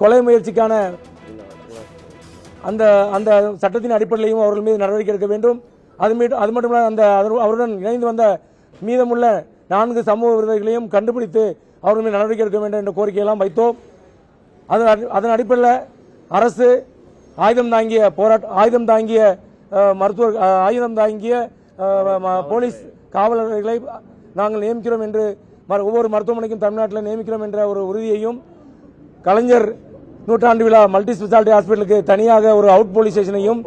கொலை முயற்சிக்கான அந்த அந்த சட்டத்தின் அடிப்படையிலையும் அவர்கள் மீது நடவடிக்கை எடுக்க வேண்டும். அது மீது அது மட்டுமல்ல அந்த அவருடன் இணைந்து வந்த மீதமுள்ள நான்கு சமூக விரோதிகளையும் கண்டுபிடித்து அவர்கள் மீது நடவடிக்கை எடுக்க வேண்டும் என்ற கோரிக்கையெல்லாம் வைத்தோம். அதன் அதன் அடிப்படையில் அரசு ஆயுதம் தாங்கிய போராட்ட ஆயுதம் தாங்கிய மருத்துவர் ஆயுதம் தாங்கிய ம- போலீஸ் காவலர்களை நாங்கள் நியமிக்கிறோம் என்று ம- ஒவ்வொரு மருத்துவமனைக்கும் தமிழ்நாட்டில் நியமிக்கிறோம் என்ற ஒரு உறுதியையும் கலைஞர் நூற்றாண்டு விழா மல்டி ஸ்பெஷாலிட்டி ஹாஸ்பிட்டலுக்கு தனியாக ஒரு அவுட் போலீஸ் ஸ்டேஷனையும்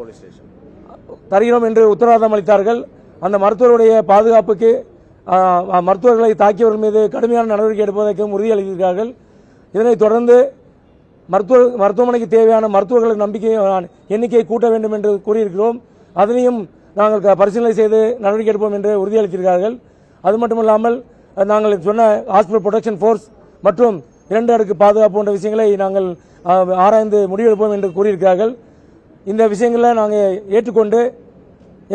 தருகிறோம் என்று உத்தரவாதம் அளித்தார்கள். அந்த மருத்துவருடைய பாதுகாப்புக்கு மருத்துவர்களை தாக்கியவர்கள் மீது கடுமையான நடவடிக்கை எடுப்பதற்கும் உறுதியளித்திருக்கிறார்கள் இதனைத் தொடர்ந்து மருத்துவ மருத்துவமனைக்கு தேவையான மருத்துவர்களை நம்பிக்கை எண்ணிக்கையை கூட்ட வேண்டும் என்று கூறியிருக்கிறோம். அதனையும் நாங்கள் பரிசீலனை செய்து நடவடிக்கை எடுப்போம் என்று உறுதியளித்திருக்கிறார்கள் அது மட்டுமல்லாமல் நாங்கள் சொன்ன ஹாஸ்பிட்டல் ப்ரொடெக்ஷன் ஃபோர்ஸ் மற்றும் இரண்டு அடுக்கு பாதுகாப்பு போன்ற விஷயங்களை நாங்கள் ஆராய்ந்து முடிவெடுப்போம் என்று கூறியிருக்கிறார்கள். இந்த விஷயங்களை நாங்கள் ஏற்றுக்கொண்டு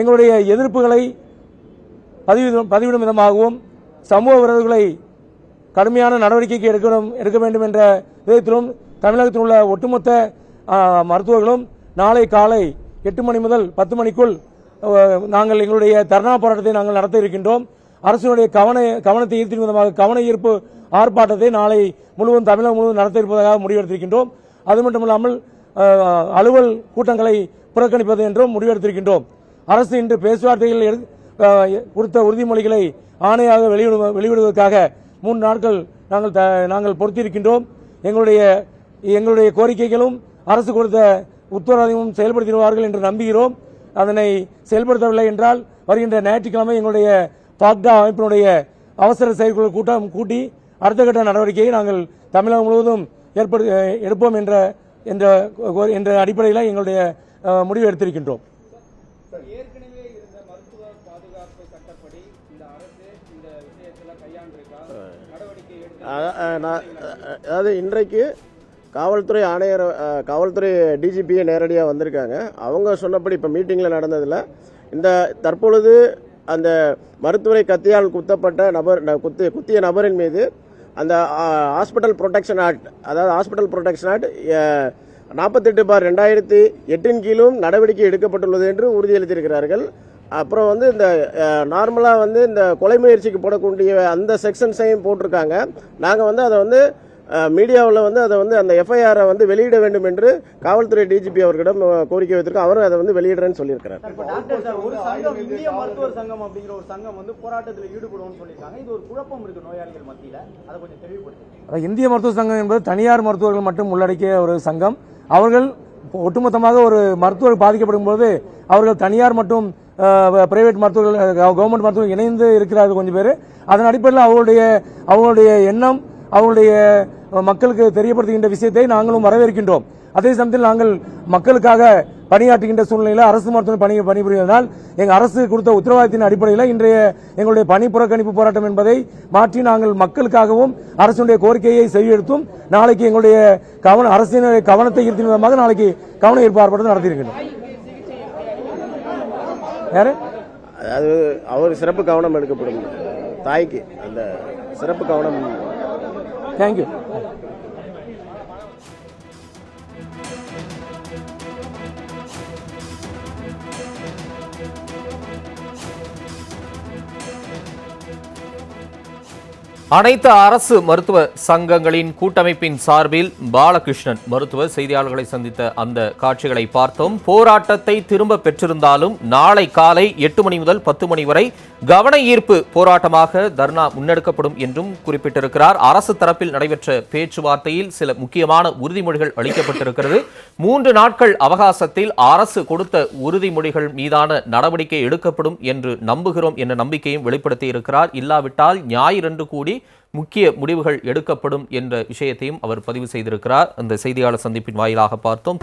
எங்களுடைய எதிர்ப்புகளை பதிவிடும் பதிவிடும் விதமாகவும் சமூக விரோதிகளை கடுமையான நடவடிக்கைக்கு எடுக்கணும் எடுக்க வேண்டும் என்ற விதத்திலும் தமிழகத்தில் உள்ள ஒட்டுமொத்த மருத்துவர்களும் நாளை காலை எட்டு மணி முதல் பத்து மணிக்குள் நாங்கள் எங்களுடைய தர்ணா போராட்டத்தை நாங்கள் நடத்த இருக்கின்றோம். அரசினுடைய கவன கவனத்தை ஈர்த்தின் விதமாக கவன ஈர்ப்பு ஆர்ப்பாட்டத்தை நாளை முழுவதும் தமிழகம் முழுவதும் நடத்த இருப்பதாக முடிவெடுத்திருக்கின்றோம். அது மட்டுமில்லாமல் அலுவல் கூட்டங்களை புறக்கணிப்பது என்றும் முடிவெடுத்திருக்கின்றோம். அரசு இன்று பேச்சுவார்த்தைகள் எடு- கொடுத்த உறுதிமொழிகளை ஆணையாக வெளியிடு வெளியிடுவதற்காக மூன்று நாட்கள் நாங்கள் த- நாங்கள் பொறுத்திருக்கின்றோம். எங்களுடைய எங்களுடைய கோரிக்கைகளும் அரசு கொடுத்த உத்தரவாதமும் செயல்படுத்திடுவார்கள் என்று நம்புகிறோம். அதனை செயல்படுத்தவில்லை என்றால் வருகின்ற ஞாயிற்றுக்கிழமை எங்களுடைய பாக்டா அமைப்பினுடைய அவசர செயற்குழு கூட்டம் கூட்டி அடுத்த கட்ட நடவடிக்கையை நாங்கள் தமிழகம் முழுவதும் ஏற்படு எடுப்போம் என்ற என்ற என்ற அடிப்படையில் எங்களுடைய முடிவு எடுத்திருக்கின்றோம். ஏற்கனவே இருந்த மருத்துவ பாதுகாப்பு சட்டப்படி இந்த அரசு இந்த விஷயத்துல கையாண்டிருக்கா? நடவடிக்கை எடுத்து அ- அ- நான் அ- அதாவது இன்றைக்கு காவல்துறை ஆணையர் காவல்துறை டிஜிபியே நேரடியாக வந்திருக்காங்க. அவங்க சொன்னபடி இப்போ மீட்டிங்கில் நடந்ததில் இந்த தற்பொழுது அந்த மருத்துவரை கத்தியால் குத்தப்பட்ட நபர் ந- குத்து குத்திய நபரின் மீது அந்த ஹாஸ்பிட்டல் ப்ரொடெக்ஷன் ஆக்ட் அதாவது ஹாஸ்பிட்டல் ப்ரொடெக்ஷன் ஆக்ட் நாற்பத்தெட்டு பார் ரெண்டாயிரத்தி எட்டின் கீழும் நடவடிக்கை எடுக்கப்பட்டுள்ளது என்று உறுதியளித்திருக்கிறார்கள். அப்புறம் வந்து இந்த நார்மலாக வந்து இந்த கொலை முயற்சிக்கு போடக்கூடிய அந்த செக்ஷன்ஸையும் போட்டிருக்காங்க. நாங்கள் வந்து அதை வந்து மீடியாவில் வந்து அதை வந்து அந்த எஃப்ஐஆரை வந்து வெளியிட வேண்டும் என்று காவல்துறை டிஜிபி அவர்களிடம் கோரிக்கை வைத்திருக்கோம் அவரும் அதை வந்து வெளியிடுறேன்னு சொல்லியிருக்கிறார். இப்ப டாக்டர் சார் ஒரு சங்கம் இந்திய மருத்துவர் சங்கம் அப்படிங்கிற ஒரு சங்கம் வந்து போராட்டத்தில் ஈடுபடுவோம்னு சொல்லியிருக்காங்க. இது ஒரு குழப்பம் இருக்கு நோயாளிகள் மத்தியில. அதை கொஞ்சம் தெளிவுபடுத்துங்க. இந்திய மருத்துவ சங்கம் என்பது தனியார் மருத்துவர்கள் மட்டும் உள்ளடக்கிய ஒரு சங்கம். அவர்கள் ஒட்டுமொத்தமாக ஒரு மருத்துவர் பாதிக்கப்படும் போது அவர்கள் தனியார் மற்றும் பிரைவேட் மருத்துவர்கள் கவர்மெண்ட் மருத்துவர்கள் இணைந்து இருக்கிறார்கள் கொஞ்சம் பேர். அதன் அடிப்படையில் அவர்களுடைய அவங்களுடைய எண்ணம் அவங்களுடைய மக்களுக்கு தெரியப்படுத்துகின்ற விஷயத்தை நாங்களும் வரவேற்கின்றோம். அதே சமயத்தில் நாங்கள் மக்களுக்காக பணியாற்றுகின்ற சூழ்நிலையில் அரசு மருத்துவ பணி பணிபுரிவதால் எங்கள் அரசு கொடுத்த உத்தரவாதத்தின் அடிப்படையில் இன்றைய எங்களுடைய பணி புறக்கணிப்பு போராட்டம் என்பதை மாற்றி நாங்கள் மக்களுக்காகவும் அரசுடைய கோரிக்கையை செய்யெடுத்தும் நாளைக்கு எங்களுடைய கவன அரசினுடைய கவனத்தை ஈர்த்தின் விதமாக நாளைக்கு கவன ஈர்ப்பு ஆர்ப்பாட்டம் நடத்தியிருக்கின்றோம். யாரு? அதாவது அவர் சிறப்பு கவனம் எடுக்கப்படும். தாய்க்கு அந்த சிறப்பு கவனம் தேங்க்யூ அனைத்து அரசு மருத்துவ சங்கங்களின் கூட்டமைப்பின் சார்பில் பாலகிருஷ்ணன் மருத்துவர் செய்தியாளர்களை சந்தித்த அந்த காட்சிகளை பார்த்தோம். போராட்டத்தை திரும்ப பெற்றிருந்தாலும் நாளை காலை எட்டு மணி முதல் பத்து மணி வரை கவன ஈர்ப்பு போராட்டமாக தர்ணா முன்னெடுக்கப்படும் என்றும் குறிப்பிட்டிருக்கிறார். அரசு தரப்பில் நடைபெற்ற பேச்சுவார்த்தையில் சில முக்கியமான உறுதிமொழிகள் அளிக்கப்பட்டிருக்கிறது. மூன்று நாட்கள் அவகாசத்தில் அரசு கொடுத்த உறுதிமொழிகள் மீதான நடவடிக்கை எடுக்கப்படும் என்று நம்புகிறோம் என்ற நம்பிக்கையும் வெளிப்படுத்தியிருக்கிறார். இல்லாவிட்டால் ஞாயிறன்று கூடி முக்கிய முடிவுகள் எடுக்கப்படும் என்ற விஷயத்தையும் அவர் பதிவு செய்திருக்கிறார். அந்த செய்தியாளர் சந்திப்பின் வாயிலாக பார்த்தோம்.